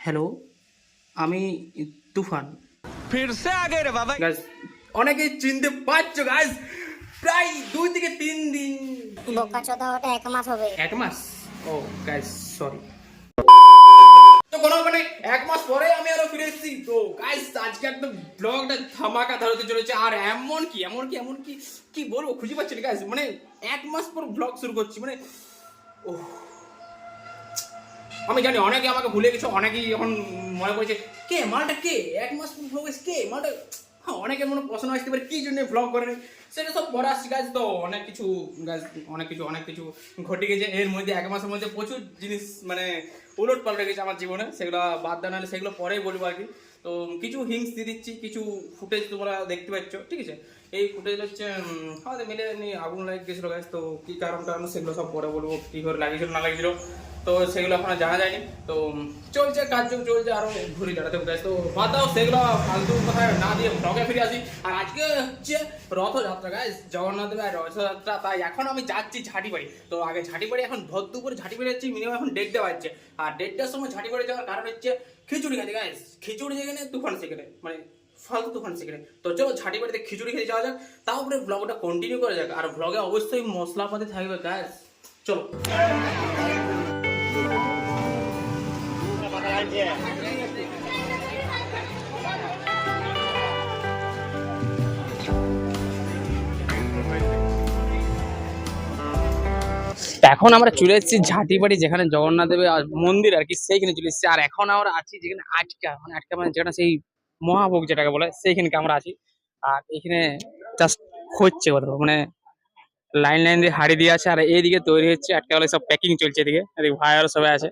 Hello আমি তুফান। ফিরছে আগে রে বাবা গাইস অনেকেই চিনতে পারছ গাইস প্রায় দুই থেকে তিন দিন। বোকাচোদা ওটা এক মাস হবে। এক মাস? ও গাইস সরি তো কোনো মানে এক মাস পরে আমি আরও ফিরে এসেছি। তো গাইস আজকে একদম ব্লগটা ধামাকা ধরতে চলেছে। আর এমন কি এমন কি এমন কি কি বলব খুঁজে পাচ্ছি না গাইস মানে এক মাস পর ব্লগ শুরু করছি মানে ওহ। আমি জানি, অনেকে আমাকে ভুলে গেছে, অনেকেই এখন মনে করছে, কে? মালটা কে? এক মাস ব্লগ কে? মালটা হ্যাঁ অনেকের মনে প্রশ্ন আসতে পারে, কী জন্য ব্লগ করেনি? সেটা সব পরে আসছে গাছ তো অনেক কিছু গাছ অনেক কিছু অনেক কিছু ঘটে গেছে। এর মধ্যে এক মাসের মধ্যে প্রচুর জিনিস মানে উলট পাল্টে গেছে আমার জীবনে, সেগুলো বাদ দেওয়া নাহলে সেগুলো পরেই বলব আর কি। তো কিছু হিংস দিয়ে দিচ্ছি, কিছু ফুটেজ তোমরা দেখতে পাচ্ছ, ঠিক আছে? এই ফুটেজ হচ্ছে আমাদের মিলে এমনি আগুন লাগে গেছিল গাছ তো কী কারণ টারণ সেগুলো সব পরে বলব, কী করে লাগিয়েছিল, না লাগিয়েছিল। তো সেগুলো এখনও জানা যায়নি। তো চলছে কার্যক্রম চলছে, আরও ঘুরি দাঁড়াতে গাছ তো বাদ দাও, সেগুলো ফালতু কথা না দিয়ে ব্লগে ফিরে আসি। আর আজকে হচ্ছে রথযাত্রা গাছ জগন্নাথ দেবের রথযাত্রা, তাই এখন আমি যাচ্ছি ঝাঁটিবাড়ি। তো আগে ঝাঁটিবাড়ি, এখন ভর দুপুরে ঝাঁটিবাড়ি যাচ্ছি মিনিমাম এখন দেড়টা বাজছে। আর দেড়টার সময় ঝাঁটিবাড়ি যাওয়ার কারণ হচ্ছে খিচুড়ি খাতে গাছ খিচুড়ি যেখানে তুফান সেখানে মানে ফালতু তুফান সেখানে তো চলো ঝাঁটি বাড়িতে খিচুড়ি খেতে যাওয়া যাক, তারপরে ব্লগটা কন্টিনিউ করা যাক। আর ব্লগে অবশ্যই মশলাপাতি থাকবে গাছ চলো। এখন আমরা চলে এসেছি ঝাঁটিবাড়ি, যেখানে জগন্নাথ দেবের মন্দির আর কি, সেইখানে চলে এসেছি। আর এখন আমরা আছি যেখানে আটকা মানে আটকা মানে যেখানে সেই মহাভোগ যেটাকে বলে, সেইখানকে আমরা আছি। আর এখানে জাস্ট হচ্ছে কথা মানে লাইন লাইন দিয়ে হাড়ি দিয়ে আছে। আর এইদিকে তৈরি হচ্ছে আটকা বলে সব প্যাকিং চলছে এদিকে। এদিকে ভাইয়ার সবাই আছে।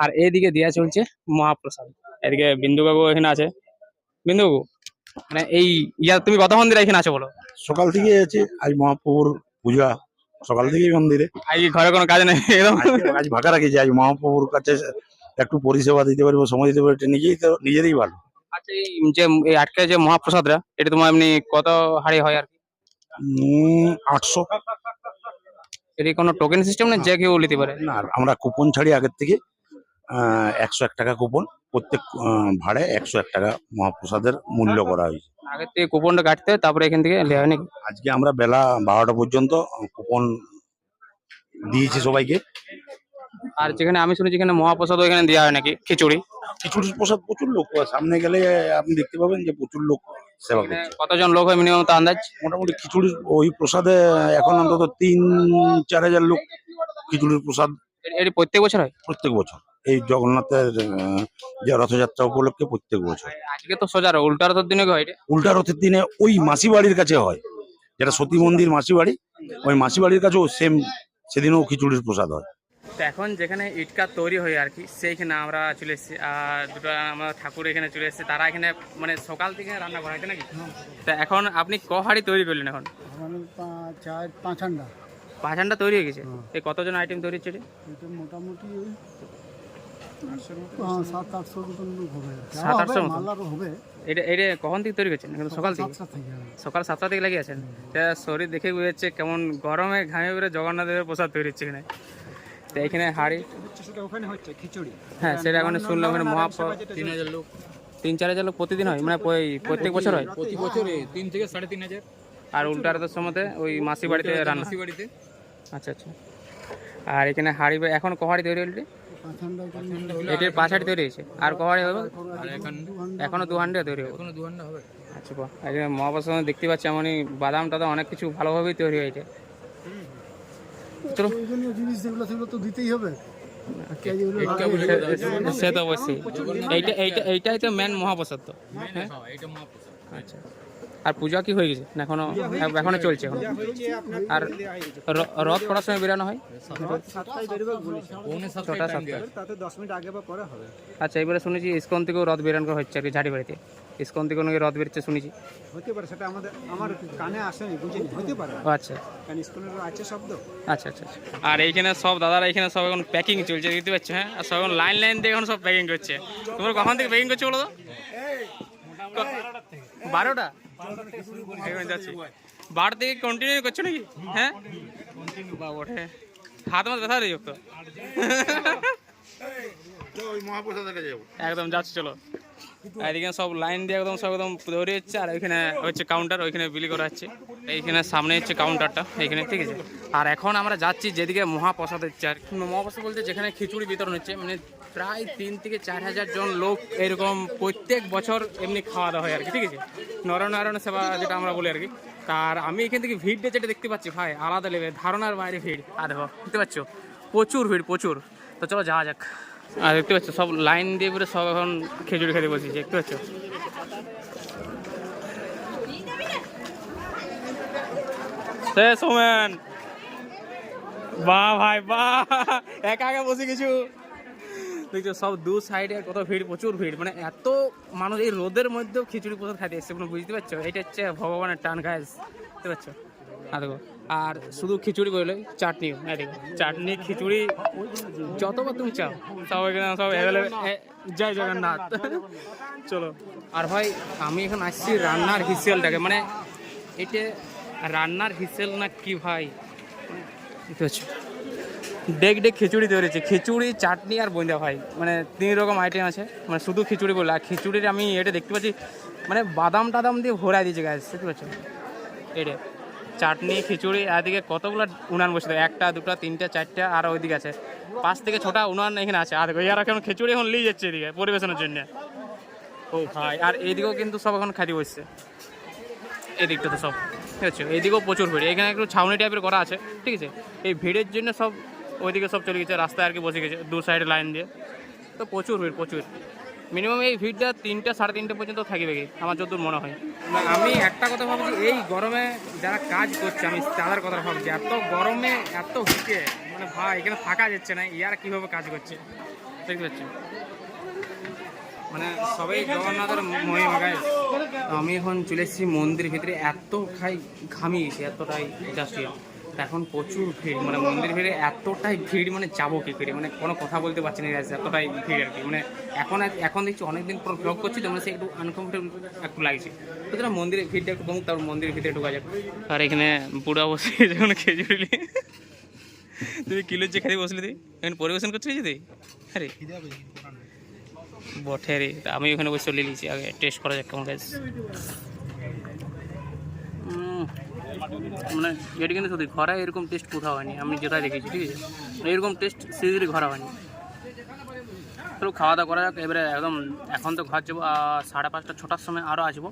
আর এইদিকে দেওয়া চলছে মহাপ্রসাদ। এদিকে বিন্দুবাবু এখানে আছে। বিন্দুবাবু মানে এই ইয়া তুমি কতক্ষণ ধরে এখানে আছো বলো? সকাল থেকে আছে আজ মহাপ্রভুর পূজা সকাল থেকেই মন্দিরে। আজকে ঘরে কোনো কাজ নেই? আজ ফাঁকা রাখেছি আজ মহাপ্রভুর কাছে একটু পরিষেবা দিতে পারব সময় দিতে পারব এটা নিজেই তো নিজেরই ভালো। আচ্ছা এই যে এই আটকে যে মহাপ্রসাদরা এটা তোমার এমনি কত হয় আর কি? আটশো। এর কোনো টোকেন সিস্টেম না যে কেউ নিতে পারে? না আমরা কুপন ছাড়ি আগের থেকে। একশো এক টাকা কুপন প্রত্যেক আহ, ভাড়ে একশো এক টাকা মহাপ্রসাদের মূল্য করা হয়েছে। আগের থেকে কুপনটা কাটতে হয়, তারপরে এখান থেকে নেওয়া নাকি? আজকে আমরা বেলা বারোটা পর্যন্ত কুপন দিয়েছি সবাইকে। আর যেখানে আমি শুনেছি এখানে মহাপ্রসাদ এখানে দেওয়া হয় নাকি? খিচুড়ি? খিচুড়ির প্রসাদ প্রচুর লোক সামনে গেলে আপনি দেখতে পাবেন যে প্রচুর লোক সেবা করছে। কতজন লোক হয় মিনিমাম তো আন্দাজ? মোটামুটি খিচুড়ির ওই প্রসাদে এখন অন্তত তিন চার হাজার লোক খিচুড়ির প্রসাদ এটি প্রত্যেক বছর হয়? প্রত্যেক বছর। এই জগন্নাথের যে রথযাত্রা উপলক্ষে প্রত্যেক বছর। আজকে তো সোজা উল্টা রথের দিনে হয় এটা? উল্টা রথের দিনে ওই মাসি বাড়ির কাছে হয়। যেটা সতী মন্দির মাসি বাড়ি ওই মাসি বাড়ির কাছেও সেম সেদিনও খিচুড়ির প্রসাদ হয়। তো এখন যেখানে ইটকা তৈরি হয় আর কি সেইখানে আমরা চলে এসেছি আর দুটো আমরা ঠাকুর এখানে চলে এসেছি। তারা এখানে মানে সকাল থেকে রান্না করা হয়েছে নাকি? তা এখন আপনি ক হাঁড়ি তৈরি করলেন এখন? পাঁচ আন্ডা পাঁচ হান্ডা তৈরি হয়ে গেছে? এই কতজন আইটেম তৈরি হচ্ছে এটা? মোটামুটি ওই হ্যাঁ, সাত আটশো লোক হবে সাত আটশো হবে, মতন? মাল আরও হবে। এটা এটা কখন থেকে তৈরি করছেন? সকাল থেকে। হবে। সকাল সাতটা থেকে লাগিয়ে আছেন? তা শরীর দেখে কেমন গরমে ঘামে বেরো জগন্নাথ প্রসাদ তৈরি হচ্ছে এখানে। তো এখানে হাড়ি হচ্ছে খিচুড়ি। হ্যাঁ সেটা এখন শুনলাম তিন হাজার লোক। তিন চার হাজার লোক প্রতিদিন হয়? মানে ওই প্রত্যেক বছর হয়? প্রতি বছরে তিন থেকে সাড়ে তিন হাজার। আর উল্টা রথের সময় ওই মাসি বাড়িতে রান্না। মাসি বাড়িতে। আচ্ছা আচ্ছা। আর এখানে হাড়ি এখন কহাড়ি তৈরি হলো এটির হাড়ি তৈরি হয়েছে। আর কহাড়ি হবে? আর এখন এখনও দু হান্ড্রেড তৈরি হবে। আচ্ছা বাহ। এখানে মহাপ্রসাদ দেখতে পাচ্ছি এমনই বাদাম টাদাম অনেক কিছু ভালোভাবেই তৈরি হয়েছে। চলো। জিনিস যেগুলো সেগুলো তো দিতেই হবে। সে তো অবশ্যই। এইটা এইটা এইটাই তো মেন মহাপ্রসাদ তো। হ্যাঁ? হ্যাঁ, আচ্ছা। আর পূজা কি হয়ে গেছে? না এখনও এখনও চলছে এখন। আর রথ করার সময় বেরানো হয়? ছটা সাতটা। আছে। তাতে দশ মিনিট আগে বা পরে হবে। আচ্ছা এবারে শুনেছি ইস্কন থেকেও রথ বেরানো করা হচ্ছে আর কি ঝাড়ি বাড়িতে ইস্কন থেকেও নাকি রথ বেরোচ্ছে শুনেছি। হতে পারে সেটা আমাদের আমার কানে আসেনি বুঝিনি। হতে পারে। আচ্ছা। কারণ স্কুলের আছে শব্দ। আচ্ছা আচ্ছা আচ্ছা। আর এইখানে সব দাদারা এখানে সব এখন প্যাকিং চলছে দেখতে পাচ্ছ হ্যাঁ? আর সব এখন লাইন লাইন দিয়ে এখন সব প্যাকিং করছে। তোমরা কখন থেকে প্যাকিং করছ বলো তো? বারোটা? এখন যাচ্ছি। বারো থেকে কন্টিনিউ করছ নাকি? হ্যাঁ? বাবা ওঠে। হাত মাত ব্যথা রয়ে তো? একদম যাচ্ছে চলো। এদিকে সব লাইন দিয়ে একদম সব একদম ধরে হচ্ছে আর ওইখানে হচ্ছে কাউন্টার ওইখানে বিলি করা হচ্ছে। এইখানে সামনে হচ্ছে কাউন্টারটা এইখানে ঠিক আছে? আর এখন আমরা যাচ্ছি যেদিকে মহাপ্রসাদ হচ্ছে। আর মহাপ্রসাদ বলতে যেখানে খিচুড়ি বিতরণ হচ্ছে মানে প্রায় তিন থেকে চার হাজার জন লোক এরকম প্রত্যেক বছর এমনি খাওয়া দাওয়া হয় আর কি, ঠিক আছে? নরনারায়ণ সেবা যেটা আমরা বলি আর কি। আর আমি এখান থেকে ভিড়টা যেটা দেখতে পাচ্ছি, ভাই, আলাদা লেভেল ধারণার বাইরে ভিড়। আর দেখো, দেখতে পাচ্ছ? প্রচুর ভিড়, প্রচুর। তো চলো যাওয়া যাক। আর দেখতে পাচ্ছ, সব লাইন দিয়ে পুরো সব এখন খিচুড়ি খেতে বসেছে, দেখতে পাচ্ছ? সে সোমেন। বাহ, ভাই, বাহ। একা একা বসে কিছু দেখছ সব দু সাইডে কত ভিড়, প্রচুর ভিড়। মানে এত মানুষ এই রোদের মধ্যেও খিচুড়ি প্রসাদ খাইতে এসছে, কোনো বুঝতে পারছ? এটা হচ্ছে ভগবানের টান গাছ বুঝতে পারছ? আর দেখো, আর শুধু খিচুড়ি বলে চাটনিও হ্যাঁ দেখো, চাটনি, খিচুড়ি, যতবার তুমি চাও, সব এখানে, সব অ্যাভেলেবেল জয় জগন্নাথ। চলো। আর ভাই, আমি এখন আসছি রান্নার হিসেলটাকে মানে এটা রান্নার হিসেল না কি ভাই? দেখতে পাচ্ছ ডেক ডেক খিচুড়ি তৈরি হচ্ছে। খিচুড়ি, চাটনি আর বইন্দা ভাই। মানে তিন রকম আইটেম আছে। মানে শুধু খিচুড়ি বলে। আর খিচুড়ির আমি এটা দেখতে পাচ্ছি মানে বাদাম টাদাম দিয়ে ভরাই দিয়েছে গাছ দেখতে পাচ্ছ এটা চাটনি, খিচুড়ি এদিকে কতগুলো উনান বসে একটা, দুটো, তিনটা, চারটা, আর ওইদিকে আছে। পাঁচ থেকে ছটা উনান এখানে আছে। আর এরা এখন খিচুড়ি এখন নিয়ে যাচ্ছে এদিকে পরিবেশনের জন্য। ও ভাই, আর এইদিকেও কিন্তু সব এখন খাইতে বসছে। এদিকটা তো সব। ঠিক আছে? এইদিকেও প্রচুর ভিড়। এখানে একটু ছাউনি টাইপের করা আছে। ঠিক আছে? এই ভিড়ের জন্য সব ওইদিকে সব চলে গেছে রাস্তায় আর কি বসে গেছে দু সাইড লাইন দিয়ে। তো প্রচুর ভিড় প্রচুর। মিনিমাম এই ভিড়টা তিনটা সাড়ে তিনটে পর্যন্ত থাকবে কি আমার যতদূর মনে হয়। আমি একটা কথা ভাবছি এই গরমে যারা কাজ করছে আমি তাদের কথা ভাবছি এত গরমে এত হিটে মানে ভাই এখানে থাকা যাচ্ছে না ইয়ার কীভাবে কাজ করছে? দেখতে পাচ্ছি মানে সবাই জগন্নাথের মহিমা গায়ে আমি এখন চলে এসেছি মন্দির ভিতরে এত খাই ঘামিয়েছি এতটাই জাস্ট এখন প্রচুর ভিড় মানে মন্দির ভিড়ে এতটাই ভিড় মানে যাব কি করে? মানে কোনো কথা বলতে পারছি না এতটাই ভিড় আর কি। মানে এখন এখন দেখছি অনেকদিন পর ব্লগ করছি, তো মানে সে একটু আনকমফোর্টেবল একটু লাগছে। সুতরাং মন্দিরের ভিড়টা একটু কমুক, তারপর মন্দিরের ভিতরে ঢোকা যাক। আর এখানে বুড়া বসে যখন খেজুরি। তুমি কিলোর যে খেতে বসলি তুই? এখন পরিবেশন করছিলি তুই? আরে। বটে রে, তা আমি ওখানে বসে চলে নিয়েছি আগে টেস্ট করা যাক কেমন গাছ মানে এটা কিন্তু সত্যি, ঘরে এরকম টেস্ট কোথাও হয়নি, আমি যেটাই দেখেছি, ঠিক আছে? এরকম টেস্ট সিরিজলি ঘরে হয়নি। তো খাওয়া দাওয়া করা যাক, এবারে একদম এখন তো ঘর যাব সাড়ে পাঁচটা, ছটার সময় আরও আসব,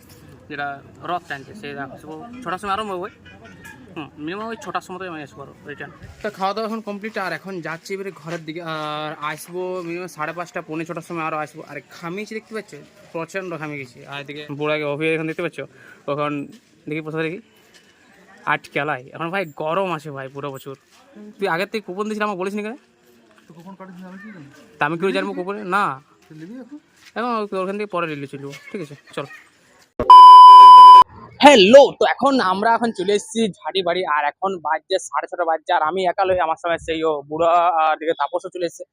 যেটা রথ টানছে সে আসব, ছটার সময় আরও হবে। হুম মিনিমাম ওই ছটার সময় আমি আসব রিটার্ন তো খাওয়া দাওয়া এখন কমপ্লিট আর এখন যাচ্ছি এবারে ঘরের দিকে, আর আসব মিনিমাম সাড়ে পাঁচটা, পৌনে ছটার সময় আরও আসব। আর খামিয়েছি দেখতে পাচ্ছ? প্রচণ্ড ঘামিয়ে গেছি আর এদিকে বুড়াকে অভিযোগ এখন দেখতে পাচ্ছ? তখন দেখি কোথাও দেখি। আটকেলাই এখন ভাই গরম আছে ভাই পুরো বছর তুই আগের থেকে কুপন দিয়েছিলি আমাকে বলিস নি কেন আমি কেউ জানব কুপনে? না। এখন? ওখান থেকে পরে রিলিজ ছিল ঠিক আছে চল। হ্যালো তো এখন আমরা এখন চলে এসেছি ঝাড়ি বাড়ি আর এখন বাজছে সাড়ে ছটা বাজছে আর আমি একা লই আমার সঙ্গে সেই ও বুড়া আর দিকে তাপসও চলে এসেছে।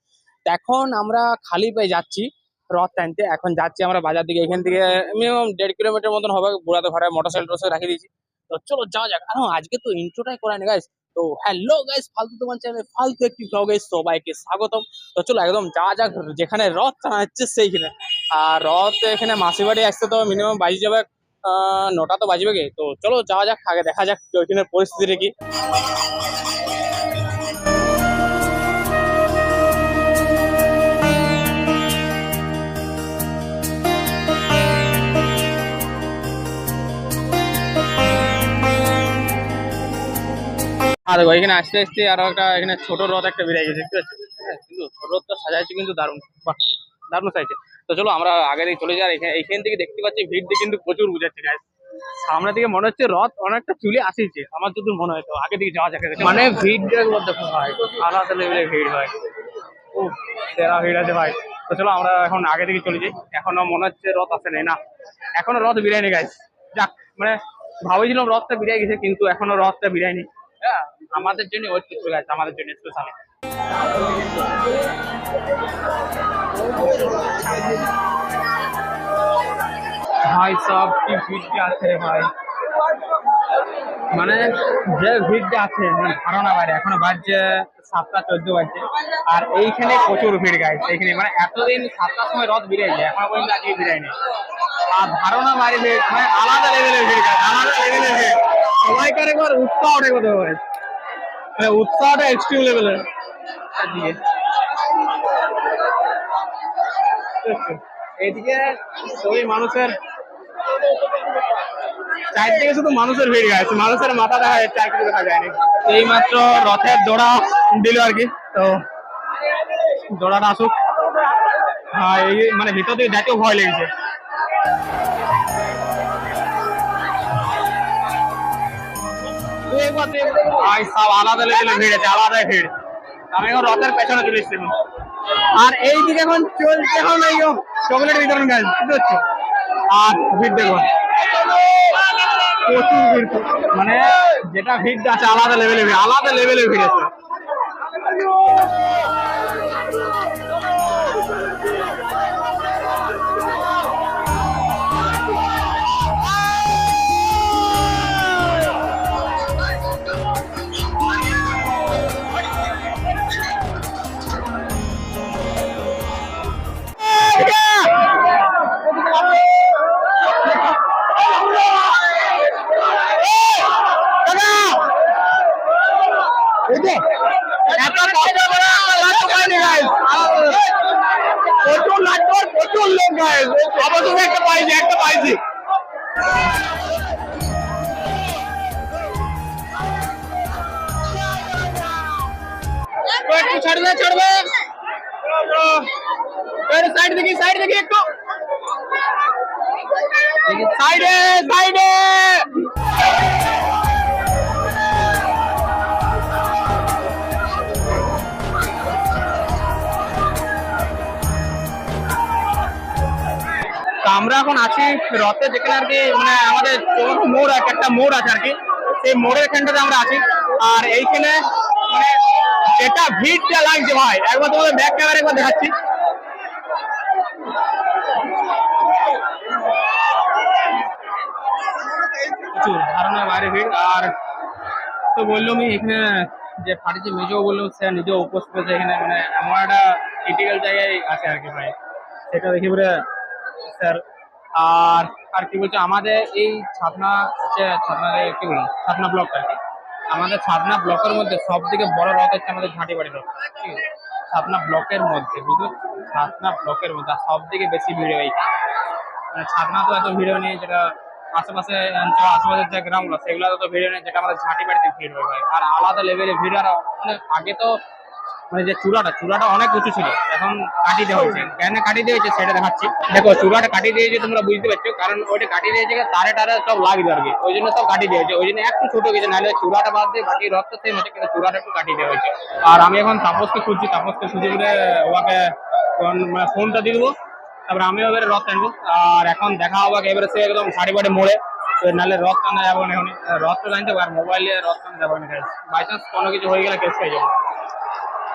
তো এখন আমরা খালি পেয়ে যাচ্ছি রথ টানতে। এখন যাচ্ছি আমরা বাজার দিকে এখান থেকে মিনিমাম দেড় কিলোমিটার মতন হবে বুড়াতে ঘরে মোটর সাইকেল টোসাইকেল রাখিয়ে দিয়েছি। তো চলো যাওয়া যাক। আর হ্যাঁ, আজকে তো ইন্ট্রোটাই করায় না গাইস তো হ্যালো গাইস ফালতু তোমার চ্যানেলে ফালতু একটি ব্লগে সবাইকে স্বাগতম। তো চলো একদম যাওয়া যাক যেখানে রথ টানা হচ্ছে সেইখানে। আর রথ এখানে মাসি বাড়ি আসতে তো মিনিমাম বাজি যাবে নটা তো বাজবে গে তো চলো যাওয়া যাক আগে দেখা যাক ওইখানে পরিস্থিতিটা কি। আর দেখো এখানে আস্তে আস্তে আরও একটা এখানে ছোট রথ একটা বেরিয়ে গেছে দেখতে পাচ্ছ হ্যাঁ, কিন্তু ছোট রথটা সাজাইছে কিন্তু দারুণ দারুণ সাইজে তো চলো আমরা আগে দিকে চলে যাই এখানে এইখান থেকে দেখতে পাচ্ছি ভিড় দিয়ে কিন্তু প্রচুর বুঝাচ্ছে গাছ সামনে দিকে মনে হচ্ছে রথ অনেকটা চুলে আসিছে আমার যদি মনে হয় তো আগে দিকে যাওয়া যাক মানে ভিড় দেখো ভাই আলাদা লেভেলের ভিড় হয়। ও সেরা ভিড় আছে ভাই। তো চলো আমরা এখন আগে দিকে চলে যাই এখনও মনে হচ্ছে রথ আসে নাই না। এখনও রথ বিরিয়ানি গাছ যাক মানে ভাবেছিলাম রথটা বিরিয়ানি গেছে কিন্তু এখনও রথটা বিরিয়ানি। হ্যাঁ আমাদের জন্য ওয়েট করতে গেছে আমাদের জন্য স্পেশালি ভাই, সব কি ভিড় আছে ভাই? মানে যে ভিড়টা আছে মানে ধারণা বাইরে, এখনও বাজছে সাতটা চোদ্দ বাজছে। আর এইখানে প্রচুর ভিড় গাইছে এইখানে। মানে এতদিন সাতটার সময় রথ বেরিয়ে যায় এখনও পর্যন্ত আজকে বেরায়নি আর ধারণা বাইরে মানে আলাদা লেভেলের ভিড় গাইছে আলাদা লেভেলের ভিড়। সবাইকার একবার উৎসাহ ওঠে কোথাও মানে উৎসাহটা এক্সট্রিম লেভেলের দিকে এইদিকে সবই মানুষের, চারদিকে শুধু মানুষের ভিড় গাইছে মানুষের মাথা দেখা যাচ্ছে আর কিছু দেখা যায়নি। এই মাত্র রথের দোড়া দিল আর কি। তো দোড়াটা আসুক। হ্যাঁ এই মানে ভিতর থেকে দেখেও ভয় লেগেছে। ভাই সব আলাদা লেভেলে ভিড় আছে আলাদা ভিড় আমি এখন রথের পেছনে চলে এসেছি আর এই দিকে এখন চলছে এখন এই চকলেট বিতরণ গাছ বুঝতে পারছ? আর ভিড় দেখো প্রচুর ভিড়। মানে যেটা ভিড়, আছে, আলাদা লেভেলে ভিড়, আলাদা লেভেলে ভিড় আছে। প্রচুর লাড্ডু আর প্রচুর লোক guys। অবশ্যই একটা পাইছি একটা পাইছি একটু ছাড়বে ছাড়বে সাইড দেখি সাইড দেখি একটু সাইডে সাইডে তো আমরা এখন আছি রথে, যেখানে আর কি মানে আমাদের মোড় আছে একটা মোড় আছে আর কি। সেই মোড়ের এখানটাতে আমরা আছি। আর এইখানে মানে যেটা ভিড়টা লাগছে ভাই, একবার তোমাদের ব্যাক ক্যামেরা একবার দেখাচ্ছি। বাইরে ভিড়। আর তো এখানে যে বললাম সে নিজেও এখানে। মানে এমন একটা জায়গায় আছে আর কি ভাই। সেটা দেখি পরে স্যার, আর আর কি বলছে, আমাদের এই ছাতনা হচ্ছে ছাতনা কি বলি ছাতনা ব্লক আর কি। আমাদের ছাতনা ব্লকের মধ্যে সব থেকে বড় রথ হচ্ছে আমাদের ঝাঁটি বাড়ি রথ, ঠিক আছে? ছাতনা ব্লকের মধ্যে বুঝলো ছাতনা ব্লকের মধ্যে সব থেকে বেশি ভিড় হয় মানে ছাতনা তো এত ভিড় নেই যেটা আশেপাশে অঞ্চল আশেপাশের যে গ্রামগুলো সেগুলো তো ভিড় নেই যেটা আমাদের ঝাঁটি বাড়িতে ভিড় হয়। আর আলাদা লেভেলে ভিড় আর মানে আগে তো মানে যে চূড়াটা চূড়াটা অনেক উঁচু ছিল। এখন কাটিয়ে দেওয়া হয়েছে। কেন কাটি দিয়েছে সেটা দেখাচ্ছি। দেখো, চূড়াটা কাটি দিয়েছে তোমরা বুঝতে পারছ, কারণ ওইটা কাটি দিয়েছে তারে টারে সব লাগবে আর কি। ওই জন্য সব কাটি দিয়েছে ওই জন্য একটু ছোট গেছে, নাহলে চূড়াটা বাদ দিয়ে বাকি রথটা সেম আছে কিন্তু চূড়াটা একটু কাটিয়ে দেওয়া হয়েছে। আর আমি এখন তাপসকে খুঁজছি, তাপসকে খুঁজে বলে ওকে মানে ফোনটা দিয়ে দেবো। তারপরে আমিও এবারে রথ টানবো আর এখন দেখা হবে এবারে সে একদম শাড়ি বাড়ি মোড়ে। নাহলে রথ টানা যাব না এখন রথ তো জানতে আর মোবাইলে রথ টানা যাব না বাই চান্স কোনো কিছু হয়ে গেলে কেস হয়ে যাবে।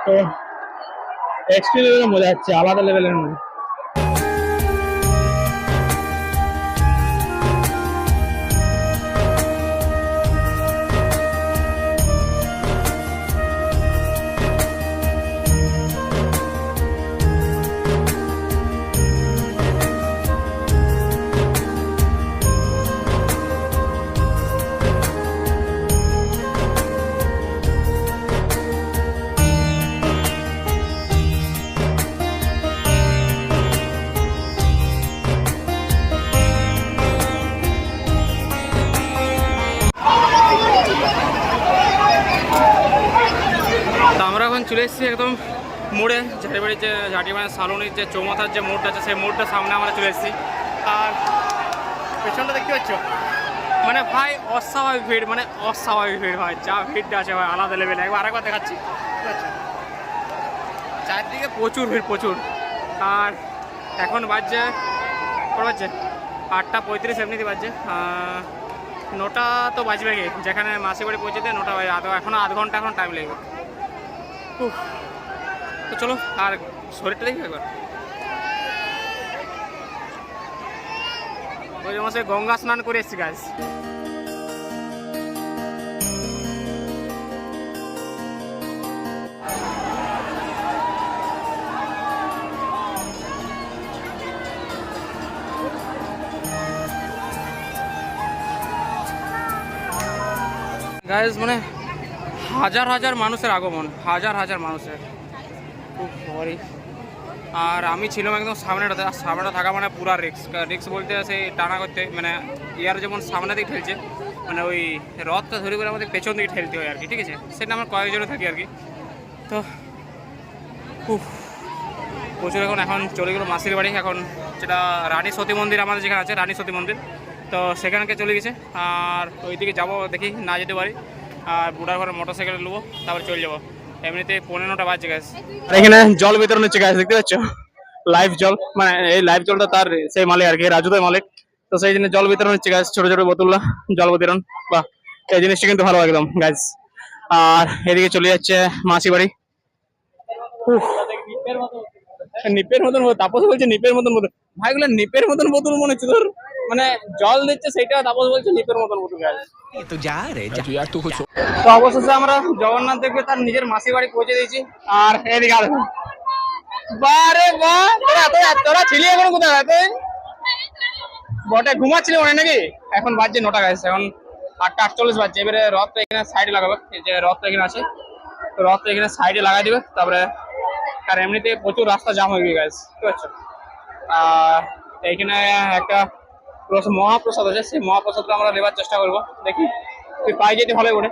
তো এক্সপিরিয়েন্স মজা হচ্ছে আলাদা লেভেলের মজা মোড়ে ঝাড়িবাড়ির যে ঝাড়িবাড়ির সালনির যে চৌমাথার যে মোড়টা আছে, সেই মোড়টার সামনে আমরা চলে এসেছি। আর পেছনটা দেখতে পাচ্ছ? মানে ভাই, অস্বাভাবিক ভিড় মানে অস্বাভাবিক ভিড় হয় যা ভিড়টা আছে ভাই, আলাদা লেভেল একবার আরেকবার দেখাচ্ছি? চারদিকে প্রচুর ভিড়, প্রচুর। আর এখন বাজছে, কটা বাজছে? আটটা পঁয়ত্রিশ এমনিতে বাজছে। নটা তো বাজবে যেখানে মাসি বাড়ি পৌঁছতে নটা বাজে। আধ এখনও আধ ঘণ্টা এখন টাইম লাগবে উফ। তো চলো, আর শরীরটা দেখি একবার। ওই মাসে গঙ্গা স্নান করে এসছি গাছ গাইজ মানে হাজার হাজার মানুষের আগমন, হাজার হাজার মানুষের। খুব সরি। আর আমি ছিলাম একদম সামনেটাতে আর সামনেটা থাকা মানে পুরা রিক্স রিক্স বলতে সেই টানা করতে মানে ইয়ার যেমন সামনে দিকে ঠেলছে মানে ওই রথটা ধরে করে আমাদের পেছন দিকে ঠেলতে হয় আর কি ঠিক আছে? সেটা আমরা কয়েকজনে থাকি আর কি তো উফ, প্রচুর এখন এখন চলে গেলো মাসির বাড়ি। এখন যেটা রানী সতী মন্দির আমাদের যেখানে আছে রানী সতী মন্দির। তো সেখানকে চলে গেছে। আর ওইদিকে যাব দেখি না যেতে পারি। আর বুড়ার ঘরে মোটর সাইকেল নেব তারপরে চলে যাব। এমনিতে পনেরোটা বাজছে গ্যাস আর এখানে জল বিতরণ হচ্ছে গ্যাস দেখতে পাচ্ছ? লাইভ জল মানে এই লাইভ জলটা তার সেই মালিক আর কি, রাজুদাই মালিক। তো সেই জন্য জল বিতরণ হচ্ছে গ্যাস ছোট ছোট বোতলটা জল বিতরণ। বা এই জিনিসটা কিন্তু ভালো একদম গ্যাস আর এদিকে চলে যাচ্ছে মাসি বাড়ি। নিপের মতন তাপস বলছে নিপের মতন বোতল। ভাইগুলো নিপের মতন বোতল মনে হচ্ছে তোর। মানে জল দিচ্ছে সেটা তাপস বলছে লিপের মতন উঠে গেছে অবশেষে আমরা জগন্নাথ তার নিজের বাড়ি পৌঁছে দিয়েছি। আর এদিকে আর। বা তোরা এখন বটে ঘুমাচ্ছিলি মনে নাকি? এখন বাজছে নটা গেছে এখন আটটা আটচল্লিশ বাজছে। এবারে রথটা এখানে সাইডে লাগাবো। যে রথ এখানে আছে। তো রথটা এখানে সাইডে লাগাই দিবে। তারপরে আর এমনিতে প্রচুর রাস্তা জাম হয়ে গেছে ঠিক আছে আর এইখানে একটা মহাপ্রসাদ আছে সেই মহাপ্রসাদটা আমরা নেবার চেষ্টা করব। দেখি তুই পাই যেতে ভালো করে।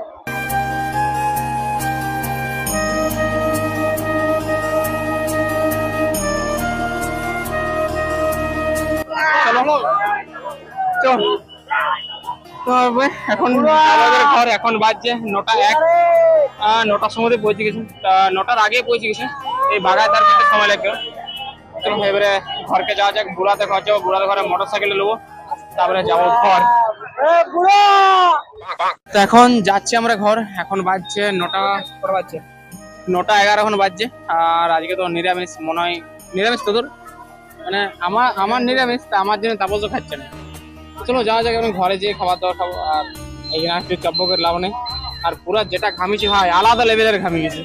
হবে, এখন ঘর এখন বাজছে নটা এক। নটার সময় পৌঁছে গেছে। নটার আগে পৌঁছে গেছে। এই বাগায় তার সময় লাগবে। চলো এবারে ঘরকে যাওয়া যাক বুড়াতে যাব বুড়াতে ঘরে মোটর সাইকেলে নেব। তারপরে যাব ঘর। তো এখন যাচ্ছি আমরা ঘর। এখন বাজছে নটা কটা বাজছে? নটা এগারো এখন বাজছে। আর আজকে তো নিরামিষ মনে হয় নিরামিষ তো তোর? মানে আমার আমার নিরামিষ তা আমার জন্য তাপস খাচ্ছে না। চলো যাওয়া যাক আমি ঘরে যেয়ে খাবার দাবার খাব। আর এইখানে একটু চাপ্প করে লাভ নেই আর পুরা যেটা ঘামিছি ভাই আলাদা লেভেলের ঘামি গেছে